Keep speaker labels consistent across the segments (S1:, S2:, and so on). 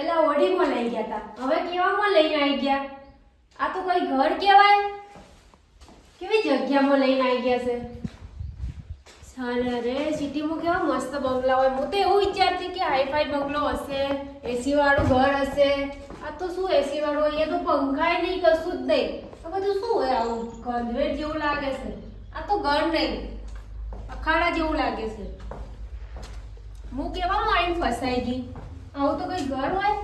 S1: પેલા ઓડીમાં લઈ ગયા હતા હવે કેવામાં લઈને આવી ગયા? આ તો કોઈ ઘર કહેવાય? કેવી જગ્યામાં લઈને આવી ગયા છે? સારા રે, સિટીમાં કેવા મસ્ત બંગલા હોય. હું તો એવું વિચારતી કે હાઈફાઈ બંગલો હશે એસી વાળું ઘર હશે. આ તો શું એસી વાળું અહીંયા તો પંખાય નહીં, કશું જ નહીં. આ બધું શું હોય આવું? કન્વેટ જેવું લાગે છે. આ તો ઘર નહીં. અખાડા જેવું લાગે છે. હું કેવામાં આવીને ફસાઈ ગઈ? આવું તો કઈ ઘર હોય?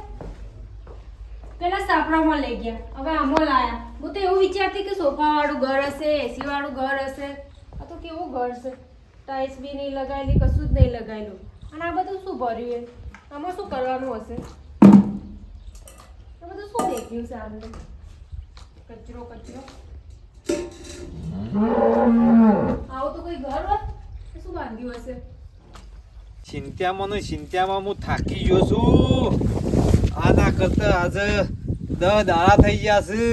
S1: પેલા સાપડામાં લઈ ગયા. હવે આમાં લાયા. હું તો એવું વિચારતી કે સોફા વાળું ઘર હશે એસી વાળું ઘર હશે. આ તો કેવું ઘર છે? ટાઇલ્સ બી નહીં લગાવેલી કશું જ નહીં લગાવેલું અને આ બધું શું ભર્યું એ? આમાં શું કરવાનું હશે? આ બધું શું દેખ્યું છે આમને કચરો કચરો. આવું તો કોઈ ઘર હોય? શું બાંધ્યું હશે?
S2: ચિંત્યામાં ને ચિંત્યામાં હું થાકી ગયો છું. આના કરતા આજે દસ દાડા થઈ ગયા છે.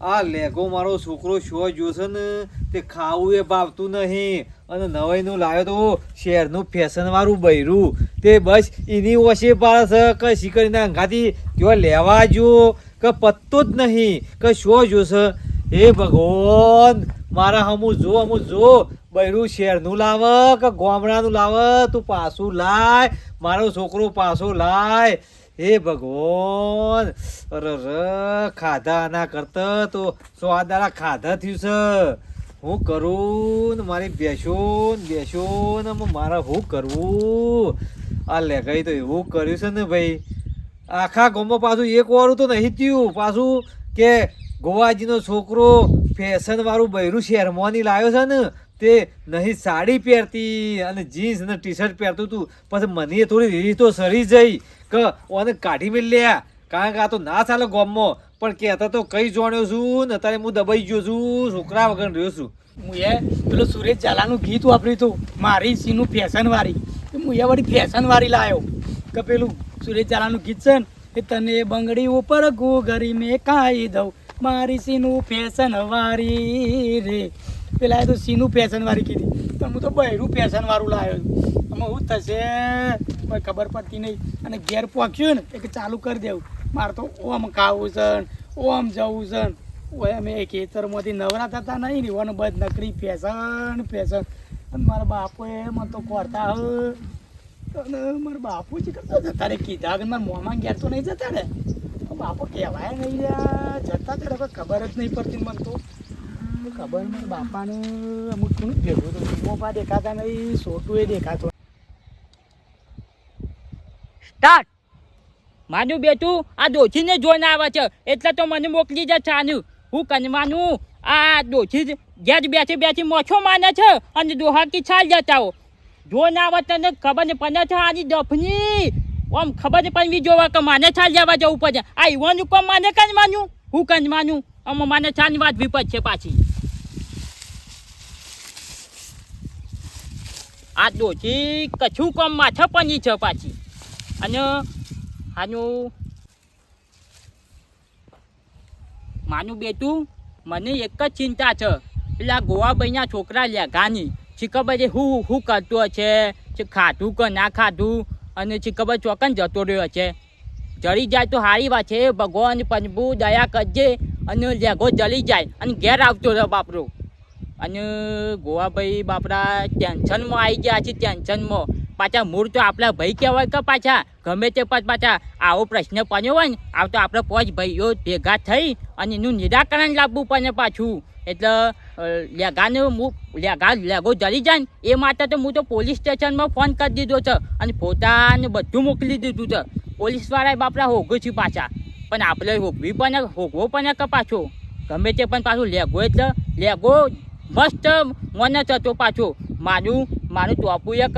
S2: આ લેગો મારો છોકરો શો જોશે ને, તે ખાવું એ ભાવતું નહીં. અને નવાઈનું લાવ્યો તો શહેરનું ફેશન વાળું બૈરું. તે બસ એની ઓછે પાડે છે કે શીકરીના અંગાથી તેઓ લેવા જો કે પત્તો જ નહીં કે શો જોશે હે ભગવાન, મારા હમું જો હમું જો. બૈરું શહેરનું લાવ, કે ગામડાનું લાવ, તું પાછું લાય, મારો છોકરો પાછો લાય. હે ભગવાન ર ખાધા ના કરતા તો સ્વાદારા ખાધા થયું છે. હું કરું ને મારી બેસો ને બેસો ને મારે હું કરવું આ લેખાઈ તો એવું કર્યું છે ને ભાઈ. આખા ગામમાં પાછું એક વારું તો નહીં થયું. પાછું કે ગોવાજીનો છોકરો ફેશન વાળું બૈરું શેરમાંની લાવ્યો છે ને? તે નહીં, સાડી પહેરતી અને જીન્સ અને ટી શર્ટ પહેરતું હતું પછી મને થોડી રીત સરી જઈ કે ઓને કાઢી મેળ લ્યા. કારણ કે આ તો ના ચાલે ગોમમાં. પણ કહેતા તો કઈ જોણ્યો છું ને અત્યારે હું દબાઈ ગયો છું, છોકરા વગર રહ્યો છું.
S3: હું એ પેલું સુરેશ ઝાલાનું ગીત વાપર્યું હતું, મારી સીનું ફેશન વાળી. તો હું એ વળી ફેશન વાળી લાવ્યો કે પેલું સુરેશ ઝાલાનું ગીત છે ને, એ તને બંગડી ઉપર ઘોઘરી મેં કાઈ દઉં. મારી સીનું ફેશન વાળી રે. પેલા તો સીનું ફેશન વાળી કીધી. તો હું તો બહેરું ફેશન વાળું લાવ્યો છું. આમાં શું થશે? કોઈ ખબર પડતી નહીં. અને ઘેર પહોંચ્યું ને એ ચાલુ કરી દેવું. મારે તો ઓમ ખાવું છે ને, ઓમ જવું છે ને. ઓય અમે ખેતરમાંથી નવરા થતા નહીં ને ઓને બધ નકરી ફેશન ફેશન અને મારા બાપોએ મને તો કોરતા અને મારા બાપુ જ કરતા જતા રે કીધા કે મારા મોમાં ગેર તો નહીં જતા રે બાપો કહેવાય નહીં જતા ત્યારે ખબર જ નહીં પડતી મને તો. ખબર? મારા બાપાને અમુક કોણ ભેગું તો મોપા દેખાતા નહીં સોટું એ દેખાતો.
S4: સ્ટાર્ટ! માનું બેટું, આ ડોશીને જોઈને આવે છે. એટલે તો મને મોકલી જ છાનું. હું કનવાનું? આ ડોશી ઘેર બેઠી બેઠી મોછો માને છે અને દોહાકી છાલ જતા હો ના આવે તને ખબર ને પણ છે આની દફની આમ ખબર ને પણ જોવા કે માને છાલ જવા જવું પડે. આ ઈવાનું કોમ માને કન માનું હું કન માનું આમાં માને છાની વાત વિપત છે પાછી. આ ડોશી કશું કોમ માથા પની છે પાછી. અને આનું માનું બેટું મને એક જ ચિંતા છે. પેલા ગોવાભાઈના છોકરા લેઘાની શીખબર હું હું કરતો છે? છે ખાધું કે ના ખાધું? અને શીખબર ચોકન જતો રહ્યો છે? જળી જાય તો સારી વાત છે. ભગવાન પંજબુ દયા કરજે. અને લેઘો જલી જાય. અને ઘેર આવતો રહ્યો બાપરો. અને ગોવાભાઈ બાપરા ટેન્શનમાં આવી ગયા છે, ટેન્શનમાં. પાછા મૂળ તો આપણા ભાઈ કહેવાય કે પાછા. ગમે તે પાછ પાછા આવો પ્રશ્ન પડ્યો હોય ને, આવ તો આપણે પાંચ ભાઈઓ ભેગા થઈ અને એનું નિરાકરણ લાવવું પડે પાછું. એટલે લેગાને હું લેગા, લેગો જરી જાય એ માટે તો હું તો પોલીસ સ્ટેશનમાં ફોન કરી દીધો છે અને ફોટાને બધું મોકલી દીધું છે. પોલીસવાળાએ બાપરા હોગો છે પાછા. પણ આપણે હોગવી પણ હોગવો પણ કે પાછો? ગમે તે પણ પાછું લેગો એટલે, લેગો મસ્ત મને થતો પાછો મારું મારું ટોપું એક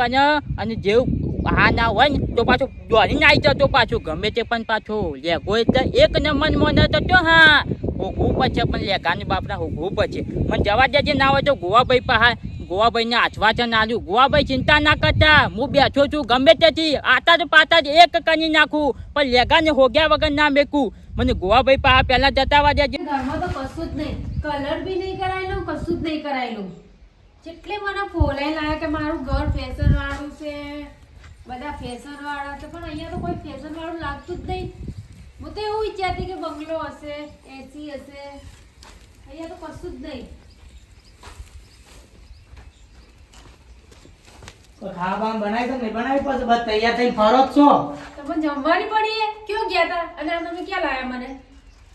S4: અને જેવું હા ના હોય ને તો પાછો દોડીને આવી જતો પાછો, ગમે તે પણ પાછો લેગો એટલે એક નંબર મને થતો હા હોગવું છે પણ લેગાની બાપના હોગવું છે મને જવા દેજે ના હોય તો ગોવાભાઈ પહા ગોવાભાઈને આશ્વાસન આલ્યું ગોવાભાઈ ચિંતા ના કરતા, હું બેઠો છું ગમે તેથી, આતા જ પાતા જ એક કરી નાખું, પણ લેગાને હોગ્યા વગર ના મેકું. મને ગોવાભાઈ પા પહેલા જતાવા દેજે.
S1: ઘરમાં તો કશું જ નહીં. કલર બી નહીં કરાયેલું કશું જ નહીં કરાયેલું. જેટલે મને ફોલાઈ લાગે કે મારું ઘર ફેશન વાળું છે બધા ફેશન વાળા છે પણ અહીંયા તો કોઈ ફેશન વાળું લાગતું જ નહીં. હું તો એવું વિચારતી કે બંગલો હશે એસી હશે અહીંયા તો કશું જ નહીં.
S3: તો ખાવા બનાવી તો નહીં બનાવી પછી બસ તૈયાર થઈને ફરો છો.
S1: તમે જમવાની પડી કયો ગયા હતા અને તમે ક્યાં લાયા મને?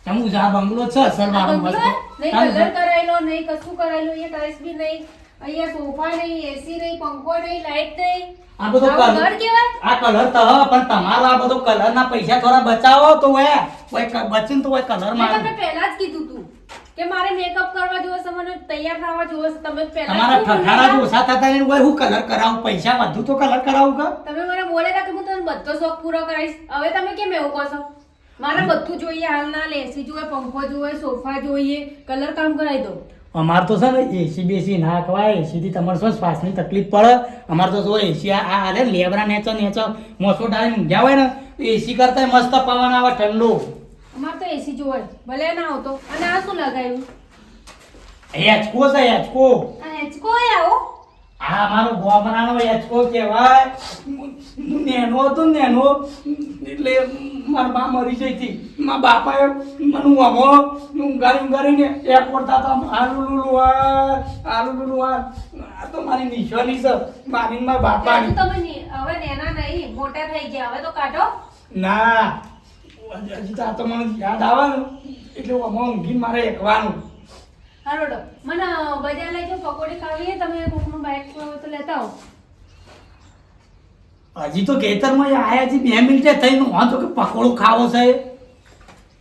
S3: જમું જા બંગલો છે અસલ મારો મસ્ત
S1: નહીં કલર કરાયેલો નહીં કશું કરાયેલું એ ટાઇલ્સ બી નહીં અહીંયા સોફા નહીં એસી નહીં પંખો નહીં લાઈટ નહીં.
S3: આ બધો કલર
S1: કેવાય?
S3: આ કલર તો પણ તમારો આ બધો કલર ના પૈસા થોડા બચાવો તો હે. કોઈ ક- તો કોઈ કલર
S1: મેં
S3: મારો.
S1: પહેલા જ કીધું તું કે મારે મેકઅપ કરવા જોવે છે મને તૈયાર થવા જોવે છે તમે પહેલા
S3: તમારા
S1: ઠઠારા
S3: જો ઓછા થતા ને કોઈ હું કલર કરાવું પૈસા વધુ તો કલર કરાવું કે?
S1: તમે મને બોલેલા કે હું તમને બધો શોખ પૂરો કરાવીશ. હવે તમે કેમ એવું કહો છો? મારે બધું જોઈએ હાલના એસી જોઈએ પંખો જોઈએ સોફા જોઈએ કલર કામ કરાવી દો
S3: અમાર તો છે ને એસી બેસી ના ખવાય એસી થી તમારે શું શ્વાસની તકલીફ પડે? અમાર તો જો એસી આ હાલે અરે લેબરા નેચો નેચો મોસો ડાળી ઊંઘ્યા હોય ને એસી કરતા મસ્ત પવન આવે ઠંડુ.
S1: અમારે તો એસી જોવે ભલે ના આવતો. અને આ શું લગાવ્યું?
S3: હેચકો છે હેચકો.
S1: આ હેચકો આવો?
S3: આ અમારો ગોમરાનો હેચકો કહેવાય. હું નેનો હતો નેનો. એટલે મારા બા મરી જઈ હતી મારા બાપાએ મને અમો ઊંઘાડી ઊંઘાડીને કરતા હતા આલુ લુલુ આલુ લુલુ આ તો મારી નિશાની છે મારી મારા બાપાની.
S1: તમે હવે નેના નહીં મોટા થઈ ગયા. હવે તો કાઢો.
S3: ના હજી તો આ તો મને યાદ આવે એટલે અમો ઊંઘીને મારે એકવાનું.
S1: હારોડો મને બજાર લઈ જાઓ પકોડી ખાવી તમે કોકનું બાઇક તો લેતા આવો.
S3: હજી તો ખેતરમાં આયા છે બે મિનિટે થઈને હું તો કે પકોડો ખાવો છે.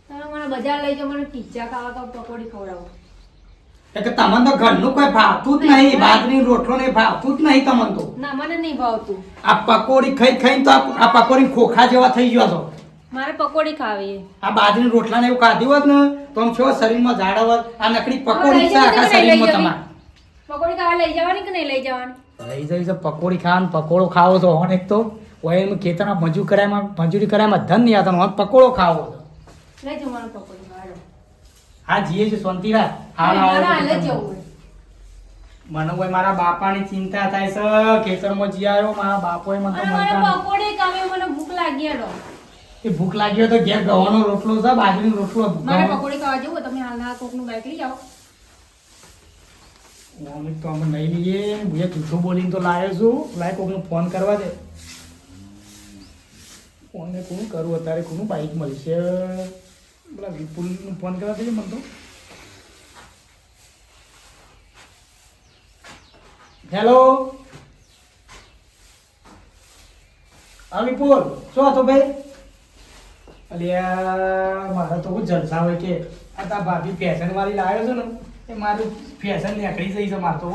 S1: તમે મને બજાર લઈ જાઓ મને પિઝા ખાવા તો પકોડી ખવડાવો.
S3: કે તમને તો ઘરનું કોઈ ભાવતું જ નહીં બાજરી રોટલો ને ભાવતું જ નહીં તમને તો.
S1: ના મને નહીં ભાવતું.
S3: આ પકોડી ખાઈ ખાઈને તો આ પકોડી ખોખા જેવા થઈ ગયો છો.
S1: મારે પકોડી ખાવી
S3: આ બાજરી રોટલા ને એવું ખાધું હોત ને તો આમ છો શરીરમાં ઝાડ આ નકડી પકોડી છે આખા શરીરમાં તમારે?
S1: પકોડી ખાવા લઈ જવાની કે નહીં લઈ જવાની?
S3: લઈ જઈશ પકોડી ખાવાનું પકોડો ખાવો તો હોન એક તો. ઓય એમ ખેતરમાં મજૂર કરાયમાં મજૂરી કરાયમાં ધન નહીં આવતા હોન પકોડો ખાવો તો
S1: લઈ જાઓ પકોડી
S3: હા જીએ છે શાંતિ રાખ.
S1: હા જવું
S3: મને કોઈ મારા બાપાની ચિંતા થાય છે ખેતરમાં જીયારો મારા બાપોએ મને
S1: મને પકોડી ખાવી મને ભૂખ લાગી હેડો.
S3: એ ભૂખ લાગી તો ઘેર ગવાનો રોટલો છે બાજરીનો રોટલો
S1: મારે પકોડી ખાવા જવું તમે હાલના કોકનું બાઈક લઈ જાઓ.
S3: અમે તો અમે નહીં લઈએ. ભૂએ જૂઠું બોલીને તો લાવ્યો છું. લાય કોકને ફોન કરવા દે. ફોનને કોણ કરું? અત્યારે કોનું બાઇક મળશે? પેલા વિપુલનું ફોન કરવા દઈએ મને તો. હેલો હા, વિપુલ. શું હતો ભાઈ? અલ્યા, મારા તો જલસા હોય કે આ તા ભાભી ફેશન વાળી લાવ્યો છે ને. એ મારું ફેશન નીકળી જઈ છે મારે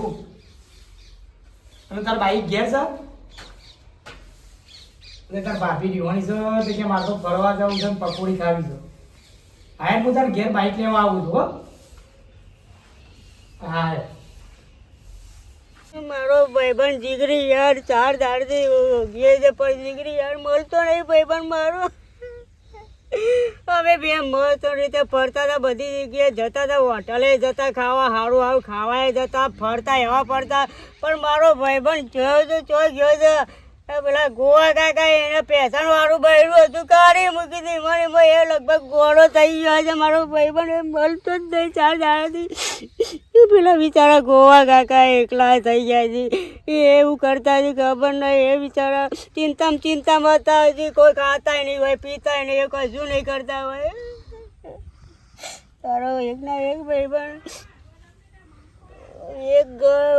S3: અને તાર બાઈક ઘેર છે? એટલે તાર ભાભી રીવાની છે કે મારે ફરવા જવું છે પકોડી ખાવી છે. હા હું તાર ઘેર બાઈક લેવા આવું છું, હો. હા.
S5: મારો ભાઈબંધ જીગરી યાર, ચાર દાડથી ગયે છે, પણ જીગરી યાર મળતો નહીં ભાઈબંધ મારો. અમે બે મસ્ત રીતે ફરતા હતા, બધી જગ્યાએ જતા હતા, હોટલે જતા, ખાવા સારું સારું ખાવાય જતા, ફરતા, એવા ફરતા. પણ મારો ભાઈબંધ જોયો તો ચો ગયો છે પેલા ગોવા કાકા એને પેસણ વાળું બહેરું હતું, કાઢી મૂકી હતી મને એ લગભગ ગોળો થઈ ગયો છે. મારો ભાઈ પણ એમ બોલતો જ નહીં, ચાર દાડાથી. પેલા બિચારા ગોવા કાકા એકલા થઈ ગયા છે. એ એવું કરતા હતી ખબર નહીં. એ બિચારા ચિંતામાં ચિંતામાં હતા હજી. કોઈ ખાતાય નહીં હોય પીતાય નહીં એ કશું નહીં કરતા હોય. તારો એક ના એક ભાઈબંધ, એક ઘર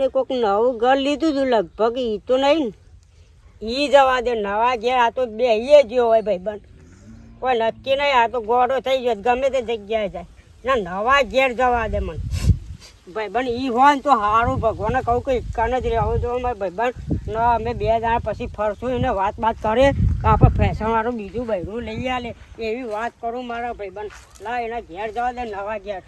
S5: ને કોઈક નવું ઘર લીધું હતું લગભગ એ તો નહીં એ જવા દે, નવા ઘેર, આ તો બે જ્યો હોય ભાઈબંધ. કોઈ નક્કી નહીં, આ તો ગોળો થઈ ગયો ગમે તે જગ્યાએ જાય. ના, નવા ઘેર જવા દે મને. ભાઈબંધ એ હોય ને તો સારું ભગવાને કહું કે એકાને જ રહેવું જો મારે ભાઈબંધ. ન, અમે બે જણા પછી ફરશું, એને વાત બાત કરે કે આપણે ફેશનવાળું બીજું બૈરું લઈ આલે. એવી વાત કરું મારા ભાઈબંધ. લા, એના ઘેર જવા દે, નવા ઘેર.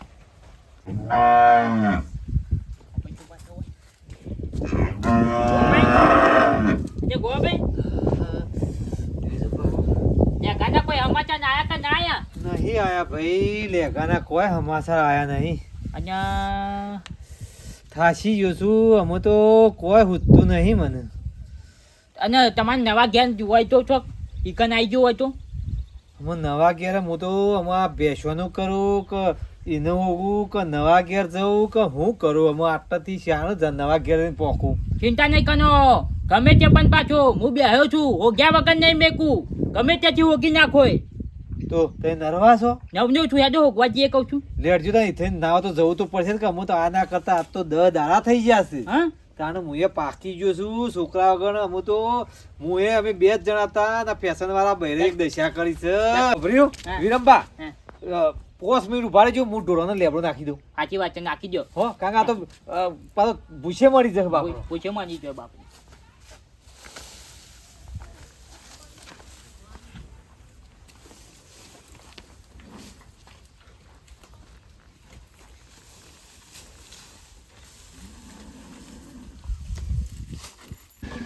S4: જે ગોભાઈ લેખાના કોઈ સમાચાર ના આયા કે ના આયા?
S2: નહીં આયા ભાઈ લેગાના કોઈ હમાસર આયા નહીં.
S4: અને
S2: થાશી ગયો છું અમે તો કોઈ હુતું નહીં મને.
S4: અને તમારે નવા ઘેર હોય તો છો? ઈકન આવી ગયો હોય તો?
S2: અમે નવા ઘેર હું તો અમારા બેસવાનું કરું કે એને હોવું કે નવા ઘેર જવું કે હું કરું? અમે આટલાથી શાણ જ નવા ઘેર પોખું
S4: ચિંતા નહીં કરનો. ગમે તે પણ પાછો હું બેહ્યો છું હોગ્યા વગર નહીં મેકું. ગમે ત્યાંથી ઓગી નાખો એ.
S2: તો તે નર્વાસ છો?
S4: નવનું છું યાદો હોગવા જઈએ કહું છું.
S2: લેટ જો થઈ નાવ તો જવું તો પડશે કે હું તો આ ના કરતા આજ તો દ દાડા થઈ જશે
S4: હા?
S2: કારણ હું એ પાકી ગયો છું છોકરા વગર હું તો હું એ અમે બે જ જણા હતા ને ફેશન વાળા બહેરે એક દશા કરી છે. ભર્યું? અ, પોસ મિનિટ ઊભા રહેજો હું ઢોરોને લેબડો નાખી દઉં.
S4: સાચી વાત છે નાખી દો
S2: હો કારણ કે આ તો પાછો ભૂસે મળી જશે બાપુ
S4: પૂછે મળી જશે બાપ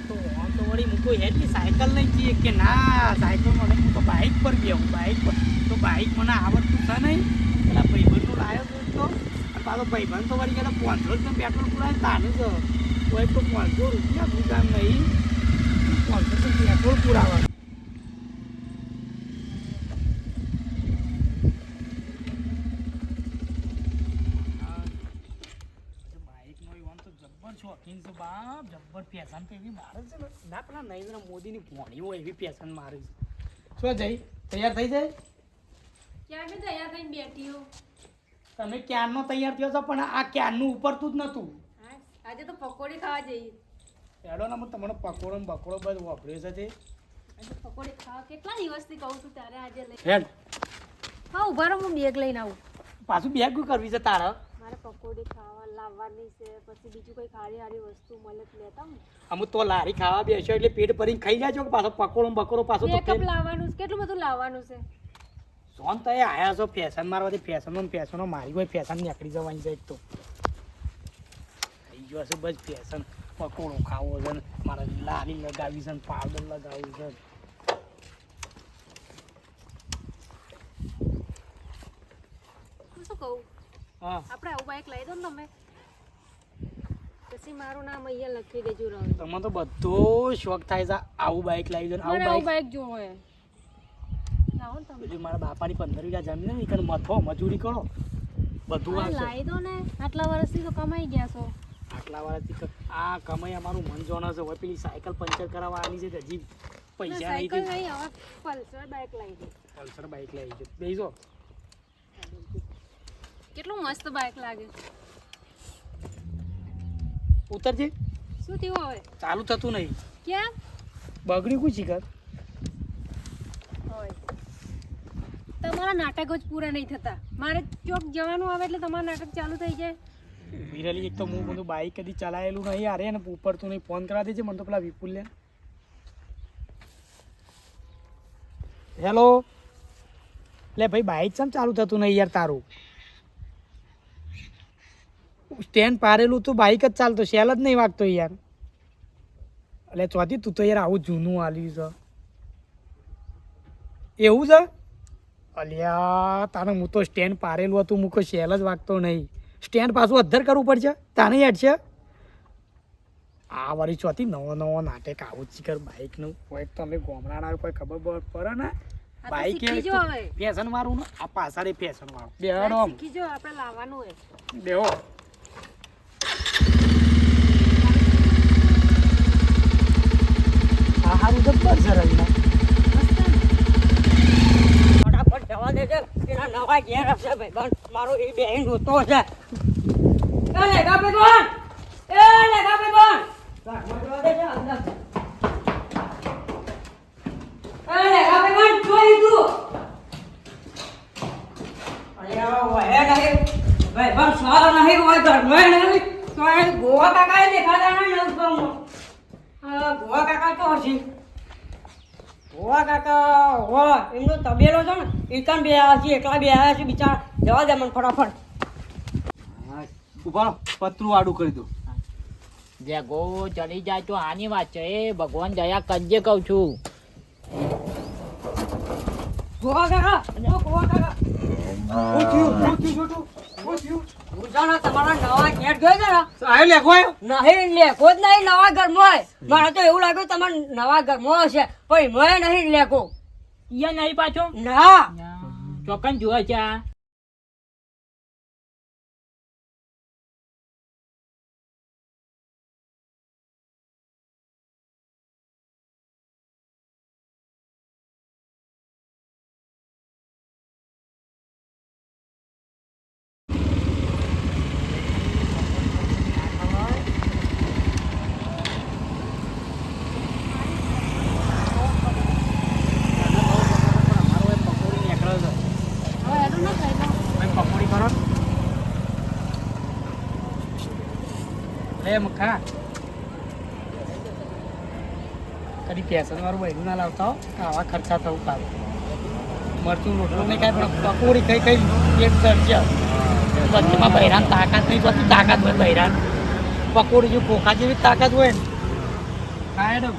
S3: તો આમ તો હેઠી સાયકલ લઈ જઈએ કે ના, સાયકલમાં નહીં, હું તો બાઇક પર બેહું બાઇક પર. તો બાઇક મને આવડતું છે નહીં. પેલા ભાઈબંધનો લાવ્યો તો પાછો ભાઈબંધ તો વળી ગયા પાંચસો રૂપિયા પેટ્રોલ પુરાય તાનું છે કોઈ તો પાંચસો રૂપિયા ગુદામ નહીં. પાંચસો પેટ્રોલ પુરાવા. જબ્બર તો બાપ જબ્બર ફેશન તો એવી મારે છે ને. ના પેલા નરેન્દ્ર મોદીની ભોણી હોય એવી ફેશન મારે છે. શું જઈ તૈયાર થઈ જાય?
S1: ક્યાં મેં તૈયાર થઈને બેઠી હો?
S3: તમે ક્યારનો તૈયાર થયો છો? પણ આ ક્યારનું ઉપરતું જ નતું
S1: હા, આજે તો પકોડી ખાવા જઈએ.
S3: એડો ને હું તમને પકોડો બકોડો બધું વાપર્યો છે
S1: પકોડી ખાવા કેટલા દિવસથી કહું છું ત્યારે આજે લઈ
S3: હેડ.
S1: હા ઊભા રહો હું બેગ લઈને આવું.
S3: પાછું બેગ કરવી છે તારે?
S1: મારે પકોડી ખાવા લાવવાની છે પછી બીજું કોઈ ખારી હારી વસ્તુ મળે તો લેતા.
S3: અમુક તો લારી ખાવા બેસો એટલે પેટ ભરીને ખાઈ જાજો કે પાછો પકોડો બકોડો પાછો તો
S1: મેકઅપ લાવવાનું છે કેટલું બધું લાવવાનું છે?
S3: સોન તો એ આયા છો ફેશન મારવાથી ફેશનો ને ફેશનો મારી હોય ફેશન નીકળી જવાની જાય તો. થઈ ગયો છે બસ ફેશન પકોડો ખાવો છે મારે લારી લગાવી છે પાવડર લગાવી છે
S1: શું કહું? આપણે આવું બાઈક લઈ દો ને તમે. પછી મારું નામ અહીંયા લખી દેજો રહો
S3: તમને તો બધો શોખ થાય છે આવું બાઈક લાવી દો આવું બાઈક
S1: બાઈક જોવો.
S3: મારા બાપાની પંદર વીઘા જમીન ને મથો મજૂરી કરો. બધું આવશે
S1: લાવી દો ને. આટલા વર્ષથી તો કમાઈ ગયા છો.
S3: આટલા વાળાથી આ કમાઈ અમારું મન જોણ છે. હવે પેલી સાયકલ પંચર કરાવવાની છે હજી. પૈસા નહીં
S1: પલ્સર બાઈક લાવી દે.
S3: પલ્સર બાઈક લઈ જો બેસો
S1: કેટલું મસ્ત બાઈક લાગે.
S3: ઉતરજે.
S1: શું થયું હવે?
S3: ચાલુ થતું નહીં.
S1: કેમ?
S3: બગડ્યું કોઈ શીખર
S1: હોય. તમારા નાટકો જ પૂરા નહીં થતા. મારે ચોક જવાનું આવે એટલે તમારું નાટક ચાલુ થઈ જાય.
S3: વિરલી એક તો હું બધું બાઇક કદી ચલાયેલું નહીં. અરે ઉપર તું નહીં ફોન કરા દેજે. મને તો પેલા વિપુલ લે હેલો લે ભાઈ બાઈક ચમ ચાલુ થતું નહીં યાર તારું? સ્ટેન્ડ પારેલું તું બાઇક જ ચાલતો સેલ જ નહીં વાગતો યાર. એટલે ચોથી તું તો યાર આવું જૂનું આલ્યું છે. એવું છે? અલ્યા તારે હું તો સ્ટેન્ડ પારેલું હતું મૂકો સેલ જ વાગતો નહીં. સ્ટેન્ડ પાછું અધ્ધર કરવું પડશે? તાને યાદ છે? આ વાળી ચોથી નવો નવો નાટક આવું જ કર બાઇકનું કોઈક તો અમે ગોમડાના કોઈ ખબર પડે ને?
S1: હવે.
S3: ફેશન વાળું ને? આ પાછળ ફેશન વાળું. બેડો
S1: બાઈક આપણે લાવવાનું હોય.
S3: બેહો. જબ્બર છે
S5: જવા દેજે એના નવા ઘેર હશે ભાઈબંધ મારો એ બેન જોતો છે એ લેખા ભાઈબંધ એ દેજે અંદર એ લેખા ભાઈબંધ જોઈ તું અરે આ વહે સારો નહીં હોય ઘરમાં નહીં તો ગોવા કાકા દેખાતા ગોવા કાકા તો હશે હોવા કાકા હોવા. એમનો તબેલો છે ને એ કામ બે આવ્યા છે એકલા બે આવ્યા છે બિચારા. જવા દે મને ફટાફટ.
S2: ઊભા પતરું આડું કરી દો.
S4: જેગો ચડી જાય તો આની વાત છે. એ ભગવાન દયા કરજે કહું છું.
S5: ગોવા કાકા ઓ હોવા કાકા. તમારા નવા ઘેર છે ને?
S2: સાહેબ લેખો
S5: નહીં લેખો જ નહીં નવા ઘરમાં હોય. મારે તો એવું લાગ્યું તમારા નવા ઘરમાં હશે પણ એમાં નહીં લેખો.
S4: ઈયા નહીં પાછો?
S5: ના.
S4: ચોકન જોવા છે આ
S3: પકોડી કરો લે મખા. કદી પેશન વાળું બૈરું ના લાવતા આવા ખર્ચા થવું પાછું મરચું, રોટલું નહીં ખાય, પણ પકોડી કઈ કઈ એક સર્જ્ય વચ્ચેમાં બૈરાન તાકાત નહીં હોતી તાકાત હોય બહેરાન પકોડી જો ખોખા જેવી તાકાત હોય ને. હા એડમ